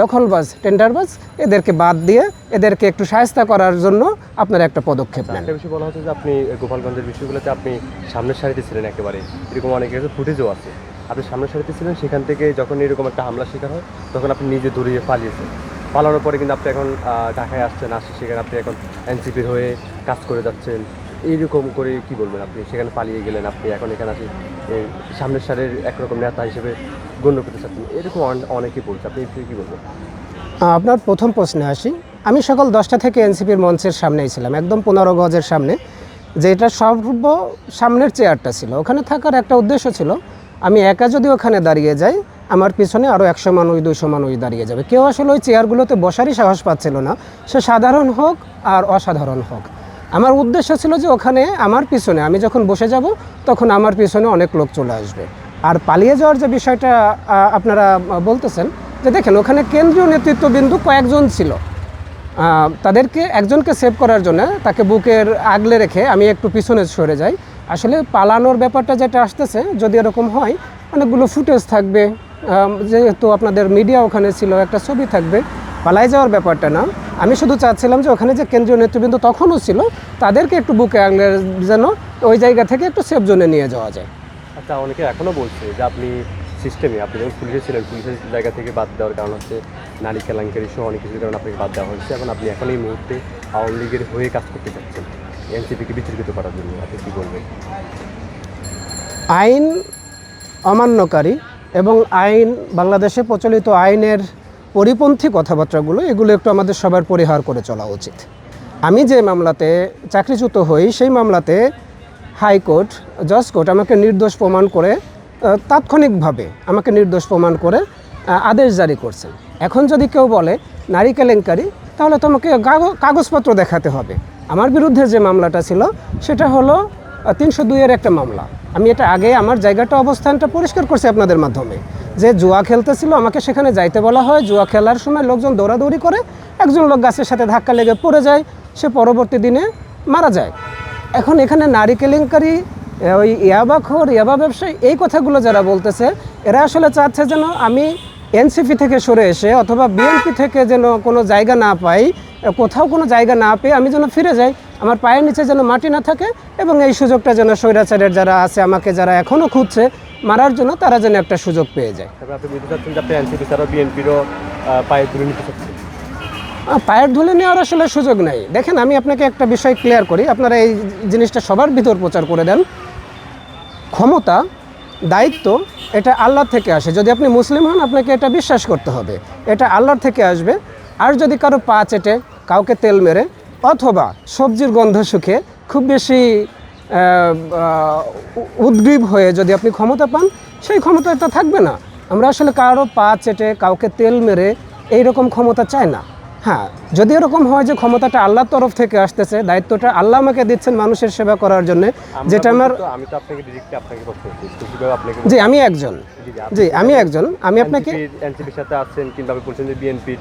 দখলবাজ টেন্ডারবাজ এদেরকে বাদ দিয়ে এদেরকে একটু সাহায্য করার জন্য আপনারা একটা পদক্ষেপ নেন। বিষয় বলা হচ্ছে যে আপনি গোপালগঞ্জের বিষয়গুলোতে আপনি সামনের সারিতে ছিলেন একেবারে। এরকম অনেক ফুটেজও আছে। আপনি সামনের সারিতে ছিলেন, সেখান থেকে যখন এরকম একটা হামলা শিকার হয়, তখন আপনি নিজে দৌড়িয়ে পালিয়েছেন। পালানোর পরে কিন্তু আপনি এখন ঢাকায় আসছেন আসছে সেখানে আপনি এখন এনসিপির হয়ে কাজ করে যাচ্ছেন। এইরকম করে কি বলবেন আপনি? সেখানে পালিয়ে গেলেন আপনি, এখন এখানে আসি সামনের সারের একরকম নেতা হিসেবে গণ্য করতে চাচ্ছেন। এরকম অন- অনেকেই বলছে। আপনি কী বলবেন? আপনার প্রথম প্রশ্নে আসি। আমি সকাল দশটা থেকে এনসিপির মঞ্চের সামনেই ছিলাম, একদম পনেরো গজের সামনে, যেটা সর্ব সামনের চেয়ারটা ছিল। ওখানে থাকার একটা উদ্দেশ্য ছিল, আমি একা যদি ওখানে দাঁড়িয়ে যাই, আমার পিছনে আরও একশো মানুষ দুশো মানুষ দাঁড়িয়ে যাবে। কেউ আসলে ওই চেয়ারগুলোতে বসারই সাহস পাচ্ছিল না। সে সাধারণ হোক আর অসাধারণ হোক। আমার উদ্দেশ্য ছিল যে ওখানে আমার পিছনে, আমি যখন বসে যাব, তখন আমার পিছনে অনেক লোক চলে আসবে। আর পালিয়ে যাওয়ার যে বিষয়টা আপনারা বলতেছেন, যে দেখেন, ওখানে কেন্দ্রীয় নেতৃত্ববিন্দু কয়েকজন ছিল। তাদেরকে একজনকে সেভ করার জন্য তাকে বুকের আগলে রেখে আমি একটু পিছনে সরে যাই। আসলে পালানোর ব্যাপারটা যেটা আসতেছে, যদি এরকম হয়, অনেকগুলো ফুটেজ থাকবে। যেহেতু আপনাদের মিডিয়া ওখানে ছিল, একটা ছবি থাকবে। পালাই যাওয়ার ব্যাপারটা না। আমি শুধু চাচ্ছিলাম যে ওখানে যে কেন্দ্রীয় নেতৃবৃন্দ তখনও ছিল তাদেরকে একটু বুকে আগলে যেন ওই জায়গা থেকে একটু সেফ জোনে নিয়ে যাওয়া যায়। আচ্ছা অনেকে এখনও বলছে যে আপনি সিস্টেমে আপনি যখন পুলিশে ছিলেন পুলিশের জায়গা থেকে বাদ দেওয়ার কারণ হচ্ছে নারী কেলেঙ্কারি সহ অনেক কিছুর কারণে আপনাকে বাদ দেওয়া হয়েছে। এখন আপনি এখন এই মুহূর্তে আওয়ামী লীগের হয়ে কাজ করতে চাচ্ছেন। এনসিপিকে বিতর্কিত করার জন্য আপনি কী বলবেন? আইন অমান্যকারী এবং আইন বাংলাদেশে প্রচলিত আইনের পরিপন্থী কথাবার্তাগুলো, এগুলো একটু আমাদের সবার পরিহার করে চলা উচিত। আমি যে মামলাতে চাকরিচ্যুত হই, সেই মামলাতে হাইকোর্ট জজ কোর্ট আমাকে নির্দোষ প্রমাণ করে তাৎক্ষণিকভাবে আমাকে নির্দোষ প্রমাণ করে আদেশ জারি করছেন। এখন যদি কেউ বলে, নারী কেলেঙ্কারি তাহলে তোমাকে কাগজপত্র দেখাতে হবে। আমার বিরুদ্ধে যে মামলাটা ছিল, সেটা হলো তিনশো দুইয়ের একটা মামলা। আমি এটা আগে আমার জায়গাটা, অবস্থানটা পরিষ্কার করছি আপনাদের মাধ্যমে। যে জুয়া খেলতেছিল, আমাকে সেখানে যাইতে বলা হয়। জুয়া খেলার সময় লোকজন দৌড়াদৌড়ি করে, একজন লোক গাছের সাথে ধাক্কা লেগে পড়ে যায়, সে পরবর্তী দিনে মারা যায়। এখন এখানে নারী কেলেঙ্কারি ওই ইয়াবাখর ইয়াবা ব্যবসায়ী, এই কথাগুলো যারা বলতেছে, এরা আসলে চাচ্ছে যেন আমি এনসিপি থেকে সরে এসে অথবা বিএনপি থেকে যেন কোনো জায়গা না পাই কোথাও কোনো জায়গা না পেয়ে আমি যেন ফিরে যাই, আমার পায়ের নিচে যেন মাটি না থাকে, এবং এই সুযোগটা যেন স্বৈরাচারের যারা আছে, আমাকে যারা এখনও খুঁজছে মারার জন্য তারা যেন একটা সুযোগ পেয়ে যায়। পায়ের ধুলে নেওয়ার আসলে সুযোগ নেই। দেখেন আমি আপনাকে একটা বিষয় ক্লিয়ার করি। আপনারা এই জিনিসটা সবার ভিতর প্রচার করে দেন। ক্ষমতা দায়িত্ব এটা আল্লাহ থেকে আসে। যদি আপনি মুসলিম হন আপনাকে এটা বিশ্বাস করতে হবে। এটা আল্লাহর থেকে আসবে। আর যদি কারও পা চেটে কাউকে তেল মেরে অথবা সবজির গন্ধ শুকে খুব বেশি উদ্গ্রীব হয়ে যদি আপনি ক্ষমতা পান সেই ক্ষমতা তো থাকবে না। আমরা আসলে কারও পা চেটে কাউকে তেল মেরে এই রকম ক্ষমতা চাই না। হ্যাঁ যদি এরকম হয় যে ক্ষমতাটা আল্লাহর তরফ থেকে আসতেছে দায়িত্বটা আল্লাহ আমাকে দিচ্ছেন মানুষের সেবা করার জন্য যেটা আমার আমি তো আপনাকে ডিরেক্টলি আপনাকে প্রশ্ন করছি স্পেসিফিকভাবে আপনাকে জি আমি একজন। জি, আমি একজন। আমি আপনাকে এনসিপির সাথে আছেন কিংবা আপনি বলছেন যে বিএনপির